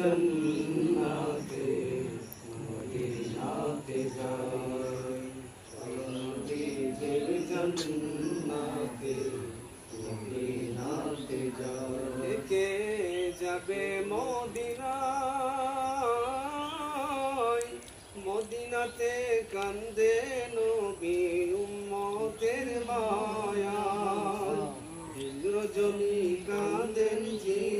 জন্নাতে কে যাবে মদিনায়। মদিনাতে কান্দে নবী উম্মতের মায়া। ইন্দ্রজনী কাঁদেন জি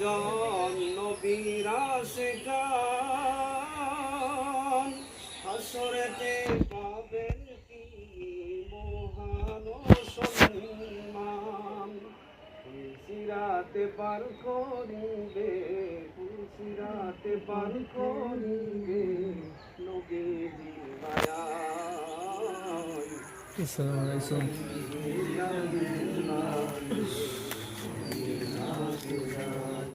জন নবীর আশিকান হাসরেতে পাবেন কি মহান সম্মান? ফুলসিরাতে পার করিবে ফুলসিরাতে পার করিবে নবীজি আসসালামু আলাইকুম। জান্নাত